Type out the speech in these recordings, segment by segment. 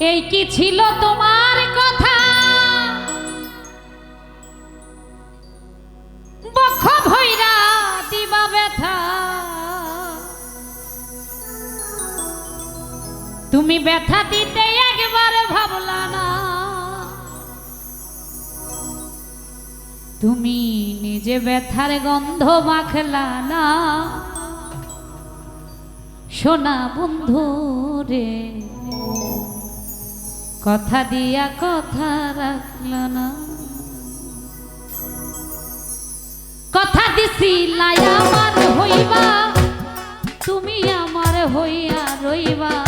এই কি ছিল তোমার কথা? বক্ষ ভৈরা দিবা ব্যথা। তুমি ব্যথা দিতে একবার ভাবলা না। তুমি নিজে ব্যথার গন্ধ মাখলা না। সোনা বন্ধু রে। কথা দিয়া কথা রাখল না। কথা দিছি লাই আমার হইবা তুমি আমার হইয়া রইবা।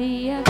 Yeah.